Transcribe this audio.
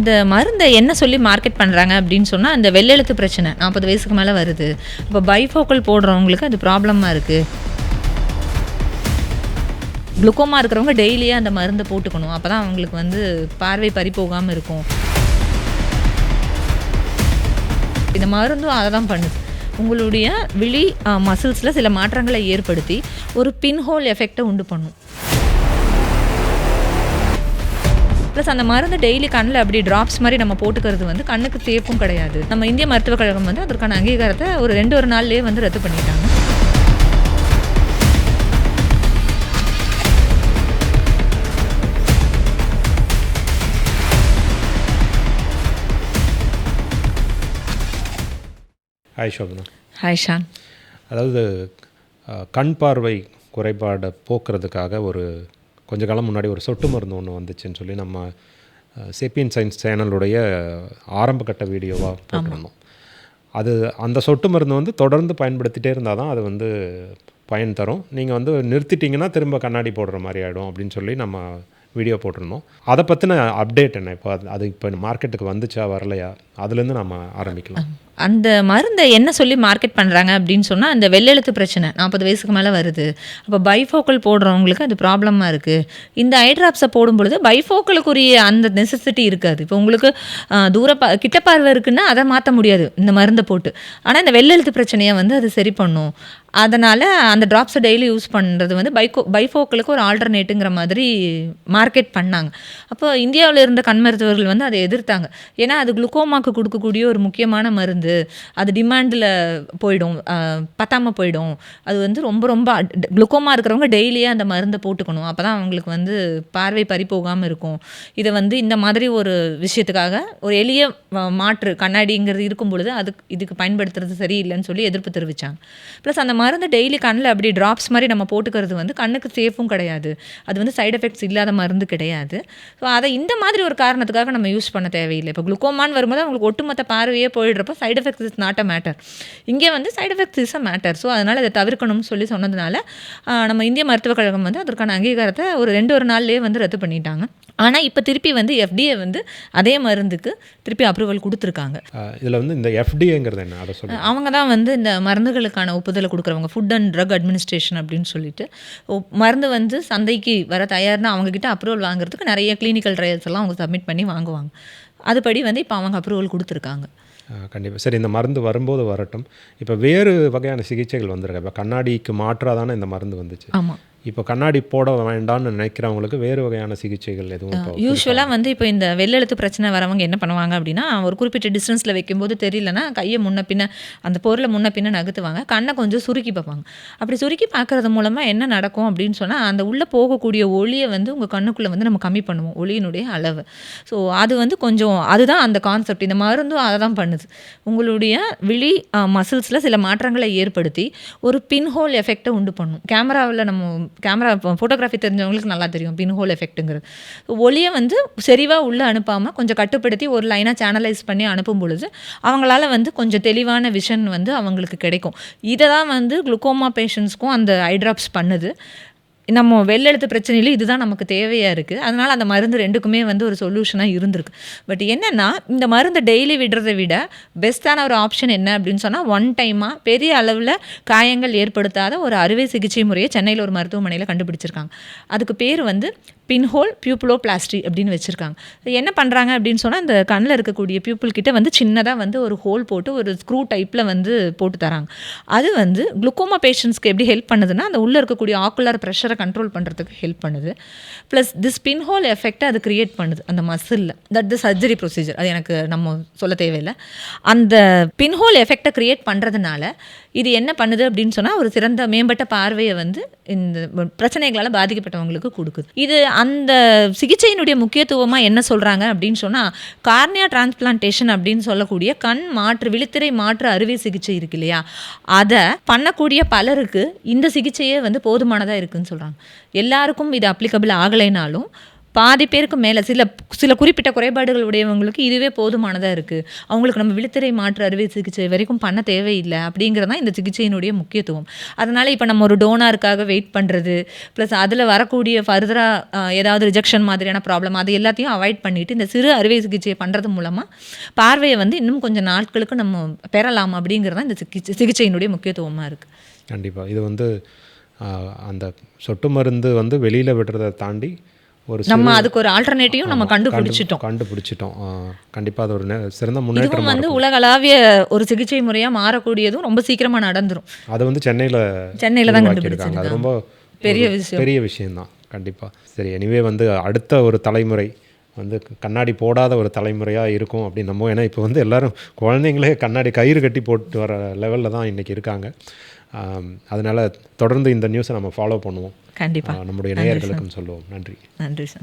இந்த மருந்தை என்ன சொல்லி மார்க்கெட் பண்ணுறாங்க அப்படின்னு சொன்னால் அந்த வெள்ளெழுத்து பிரச்சனை நாற்பது வயசுக்கு மேலே வருது. இப்போ பைஃபோக்கல் போடுறவங்களுக்கு அது ப்ராப்ளமாக இருக்குது குளுக்கோமா இருக்கிறவங்க டெய்லியே அந்த மருந்தை போட்டுக்கணும். அப்போ தான் அவங்களுக்கு வந்து பார்வை பறி போகாமல் இருக்கும். இந்த மருந்தும் அதை தான் பண்ணுது. உங்களுடைய விழி மசில்ஸில் சில மாற்றங்களை ஏற்படுத்தி ஒரு பின்ஹோல் எஃபெக்டை உண்டு பண்ணும். ப்ளஸ் அந்த மருந்து டெய்லி கண்ணில் அப்படி ட்ராப்ஸ் மாதிரி நம்ம போட்டுக்கிறது வந்து கண்ணுக்கு சேஃபும் கிடையாது. நம்ம இந்திய மருத்துவக் கழகம் வந்து அதற்கான அங்கீகாரத்தை ஒரு ரெண்டு ஒரு நாள்லேயே வந்து ரத்து பண்ணிட்டாங்க. ஹாய் சோபனா ஹாய் ஷான் அதாவது கண் பார்வை குறைபாடை போக்குறதுக்காக ஒரு கொஞ்ச காலம் முன்னாடி ஒரு சொட்டு மருந்து ஒன்று வந்துச்சுன்னு சொல்லி நம்ம சேப்பியன் சயின்ஸ் சேனலுடைய ஆரம்ப கட்ட வீடியோவாக போட்டிருந்தோம். அது அந்த சொட்டு மருந்து வந்து தொடர்ந்து பயன்படுத்திட்டே இருந்தால் தான் அது வந்து பயன் தரும். நீங்கள் வந்து நிறுத்திட்டீங்கன்னா திரும்ப கண்ணாடி போடுற மாதிரி ஆகிடும் அப்படின்னு சொல்லி நம்ம வீடியோ போட்டிருந்தோம். அதை பற்றின அப்டேட் என்ன? இப்போ அது அது இப்போ மார்க்கெட்டுக்கு வந்துச்சா வரலையா? அதுலேருந்து நம்ம ஆரம்பிக்கலாம். அந்த மருந்தை என்ன சொல்லி மார்க்கெட் பண்ணுறாங்க அப்படின்னு சொன்னால் அந்த வெள்ளெழுத்து பிரச்சனை நாற்பது வயசுக்கு மேலே வருது. அப்போ பைஃபோக்கல் போடுறவங்களுக்கு அது ப்ராப்ளமாக இருக்குது இந்த ஹைட்ராப்ஸை போடும் பொழுது பைஃபோக்கலுக்குரிய அந்த நெசசிட்டி இருக்காது. இப்போ உங்களுக்கு தூர பா கிட்ட பார்வை இருக்குன்னா அதை மாற்ற முடியாது இந்த மருந்தை போட்டு. ஆனால் இந்த வெள்ளெழுத்து பிரச்சனையை வந்து அது சரி பண்ணும். அதனால் அந்த ட்ராப்ஸை டெய்லி யூஸ் பண்ணுறது வந்து பைக்கோ பைஃபோக்களுக்கு ஒரு ஆல்டர்னேட்டுங்கிற மாதிரி மார்க்கெட் பண்ணாங்க. அப்போ இந்தியாவில் இருந்த கண் மருத்துவர்கள் வந்து அதை எதிர்த்தாங்க. ஏன்னா அது குளுக்கோமாக்கு கொடுக்கக்கூடிய ஒரு முக்கியமான மருந்து. அது டிமாண்டில் போயிடும். பத்தாமல் போயிடும். அது வந்து ரொம்ப ரொம்ப குளுக்கோமா இருக்கிறவங்க டெய்லியே அந்த மருந்தை போட்டுக்கணும். அப்போ தான் அவங்களுக்கு வந்து பார்வை பறி போகாமல் இருக்கும். இதை வந்து இந்த மாதிரி ஒரு விஷயத்துக்காக ஒரு எளிய மாற்று கண்ணாடிங்கிறது இருக்கும் பொழுது அதுக்கு இதுக்கு பயன்படுத்துறது சரியில்லைன்னு சொல்லி எதிர்ப்பு தெரிவித்தாங்க ப்ளஸ் அந்த மருந்து டெய்லி கண்ணில் அப்படி ட்ராப்ஸ் மாதிரி நம்ம போட்டுக்கிறது வந்து கண்ணுக்கு சேஃபும் கிடையாது. அது வந்து சைடு எஃபெக்ட்ஸ் இல்லாத மருந்து கிடையாது. ஸோ அதை இந்த மாதிரி ஒரு காரணத்துக்காக நம்ம யூஸ் பண்ண தேவையில்லை. இப்போ குளுக்கோமான்னு வரும்போது அவங்களுக்கு ஒட்டுமொத்த பார்வையே போயிடுறப்ப side effects is not a matter இங்கே வந்து side effects is a matter so அதனால் இதை தவிர்க்கணும்னு சொல்லி சொன்னதுனால நம்ம இந்திய மருத்துவக் கழகம் வந்து அதற்கான அங்கீகாரத்தை ஒரு ரெண்டு ஒரு நாள்லேயே வந்து ரத்து பண்ணிட்டாங்க. ஆனால் இப்போ திருப்பி வந்து எஃப்டிஏ வந்து அதே மருந்துக்கு திருப்பி அப்ரூவல் கொடுத்துருக்காங்க. இதில் வந்து இந்த எஃப்டிஏங்கிறது என்ன? அதை அவங்க தான் வந்து இந்த மருந்துகளுக்கான ஒப்புதலை கொடுக்குறவங்க ஃபுட் அண்ட் ட்ரக் அட்மினிஸ்ட்ரேஷன் அப்படின்னு சொல்லிட்டு மருந்து வந்து சந்தைக்கு வர தயார்னா அவங்கக்கிட்ட அப்ரூவல் வாங்குறதுக்கு நிறைய கிளினிக்கல் ட்ரையல்ஸ் எல்லாம் அவங்க சப்மிட் பண்ணி வாங்குவாங்க. அதுபடி வந்து இப்போ அவங்க அப்ரூவல் கொடுத்துருக்காங்க. கண்டிப்பாக சரி இந்த மருந்து வரும்போது வரட்டும். இப்போ வேறு வகையான சிகிச்சைகள் வந்திருக்கு? இப்போ கண்ணாடிக்கு மாற்றாக தானே இந்த மருந்து வந்துச்சு? ஆமாம் இப்போ கண்ணாடி போட வேண்டாம்னு நினைக்கிறவங்களுக்கு வேறு வகையான சிகிச்சைகள் எதுவும் யூஸ்வலாக வந்து இப்போ இந்த வெள்ளெழுத்து பிரச்சனை வரவங்க என்ன பண்ணுவாங்க அப்படின்னா ஒரு குறிப்பிட்ட டிஸ்டன்ஸில் வைக்கும்போது தெரியலனா கையை முன்ன பின்ன அந்த பொருளை முன்ன பின்ன நகர்த்துவாங்க. கண்ணை கொஞ்சம் சுருக்கி பார்ப்பாங்க. அப்படி சுருக்கி பார்க்கறது மூலமாக என்ன நடக்கும் அப்படின்னு சொன்னால் அந்த உள்ளே போகக்கூடிய ஒளியை வந்து உங்கள் கண்ணுக்குள்ளே வந்து நம்ம கம்மி பண்ணுவோம் ஒளியினுடைய அளவு. ஸோ அது வந்து கொஞ்சம் அதுதான் அந்த கான்செப்ட் இந்த மருந்தும் அதை தான் பண்ணுது. உங்களுடைய விழி மசில்ஸில் சில மாற்றங்களை ஏற்படுத்தி ஒரு பின்ஹோல் எஃபெக்டை உண்டு பண்ணும். கேமராவில் நம்ம கேமரா ஃபோட்டோகிராஃபி தெரிஞ்சவங்களுக்கு நல்லா தெரியும். பின்ஹோல் எஃபெக்ட்டுங்கிறது ஒளியை வந்து செறிவாக உள்ளே அனுப்பாமல் கொஞ்சம் கட்டுப்படுத்தி ஒரு லைனாக சேனலைஸ் பண்ணி அனுப்பும் பொழுது அவங்களால வந்து கொஞ்சம் தெளிவான விஷன் வந்து அவங்களுக்கு கிடைக்கும். இதை தான் வந்து குளுக்கோமா பேஷண்ட்ஸ்க்கும் அந்த ஐட்ராப்ஸ் பண்ணுது. நம்ம வெள்ளெழுத்து பிரச்சனையில இதுதான் நமக்கு தேவையாக இருக்குது அதனால் அந்த மருந்து ரெண்டுக்குமே வந்து ஒரு சொல்யூஷனாக இருந்திருக்கு. பட் என்னென்னா இந்த மருந்தை டெய்லி விடுறதை விட பெஸ்ட்டான ஒரு ஆப்ஷன் என்ன அப்படின்னு சொன்னால் ஒன் டைமாக பெரிய அளவில் காயங்கள் ஏற்படுத்தாத ஒரு அறுவை சிகிச்சை முறையை சென்னையில் ஒரு மருத்துவமனையில் கண்டுபிடிச்சிருக்காங்க. அதுக்கு பேர் வந்து பின்ஹோல் பியூப்புளோ பிளாஸ்டி அப்படின்னு வச்சுருக்காங்க. என்ன பண்ணுறாங்க அப்படின்னு சொன்னால் இந்த கண்ணில் இருக்கக்கூடிய பியூப்புள் கிட்ட வந்து சின்னதாக வந்து ஒரு ஹோல் போட்டு ஒரு ஸ்க்ரூ டைப்பில் வந்து போட்டு தராங்க. அது வந்து குளுக்கோமா பேஷண்ட்ஸ்க்கு எப்படி ஹெல்ப் பண்ணுதுன்னா அந்த உள்ளே இருக்கக்கூடிய ஆக்குலர் ப்ரெஷரை கண்ட்ரோல் பண்ணுறதுக்கு ஹெல்ப் பண்ணுது. ப்ளஸ் திஸ் பின்ஹோல் எஃபெக்டை அது கிரியேட் பண்ணுது அந்த மசிலில் தட் த சர்ஜரி ப்ரொசீஜர் அது எனக்கு நம்ம சொல்ல தேவையில்லை. அந்த பின்ஹோல் எஃபெக்டை கிரியேட் பண்ணுறதுனால இது என்ன பண்ணுது அப்படின்னு சொன்னால் ஒரு சிறந்த மேம்பட்ட பார்வையை வந்து இந்த பிரச்சனைகளால் பாதிக்கப்பட்டவங்களுக்கு கொடுக்குது. இது அந்த சிகிச்சையினுடைய முக்கியத்துவமாக என்ன சொல்கிறாங்க அப்படின்னு சொன்னால் கார்னியா டிரான்ஸ்பிளான்டேஷன் அப்படின்னு சொல்லக்கூடிய கண் மாற்று விழித்திரை மாற்று அறுவை சிகிச்சை இருக்கு இல்லையா? அதை பண்ணக்கூடிய பலருக்கு இந்த சிகிச்சையே வந்து போதுமானதாக இருக்குன்னு சொல்கிறாங்க எல்லாருக்கும் இது அப்ளிகபிள் ஆகலைனாலும் பாதி பேருக்கு மேலே சில சில குறிப்பிட்ட குறைபாடுகள் உடையவங்களுக்கு இதுவே போதுமானதாக இருக்குது அவங்களுக்கு நம்ம விழுத்திரை மாற்று அறுவை சிகிச்சை வரைக்கும் பண்ண தேவையில்லை அப்படிங்கிறது தான் இந்த சிகிச்சையினுடைய முக்கியத்துவம். அதனால் இப்போ நம்ம ஒரு டோனாருக்காக வெயிட் பண்ணுறது ப்ளஸ் அதில் வரக்கூடிய ஃபர்தராக ஏதாவது ரிஜெக்ஷன் மாதிரியான ப்ராப்ளம் அது எல்லாத்தையும் அவாய்ட் பண்ணிவிட்டு இந்த சிறு அறுவை சிகிச்சையை பண்ணுறது மூலமாக பார்வையை வந்து இன்னும் கொஞ்சம் நாட்களுக்கு நம்ம பெறலாம் அப்படிங்கிறது தான் இந்த சிகிச்சை சிகிச்சையினுடைய முக்கியத்துவமாக இருக்குது கண்டிப்பாக இது வந்து அந்த சொட்டு மருந்து வந்து வெளியில் விடுறதை தாண்டி ஒரு நம்ம அதுக்கு ஒரு ஆல்டர்னேட்டிவ் நம்ம கண்டுபிடிச்சிட்டோம். கண்டுபிடிச்சிட்டோம். கண்டிப்பாக அது ஒரு சிறந்த முன்னேற்றம் வந்து உலகளாவிய ஒரு சிகிச்சை முறையாக மாறக்கூடியதும் ரொம்ப சீக்கிரமாக நடந்துரும். அது வந்து சென்னையில் சென்னையில தான் உருவாக்கியிருக்காங்க அது ரொம்ப பெரிய விஷயம். பெரிய விஷயம்தான். கண்டிப்பாக சரி எனிவே வந்து அடுத்த ஒரு தலைமுறை வந்து கண்ணாடி போடாத ஒரு தலைமுறையாக இருக்கும் அப்படின்னு நம்புவோம். ஏன்னா இப்போ வந்து எல்லாரும் குழந்தைங்களே கண்ணாடி கயிறு கட்டி போட்டு வர லெவலில் தான் இன்றைக்கி இருக்காங்க. அதனால தொடர்ந்து இந்த நியூஸை நம்ம ஃபாலோ பண்ணுவோம். கண்டிப்பாக நம்முடைய நேயர்களுக்கும் சொல்லுவோம். நன்றி. நன்றி சார்.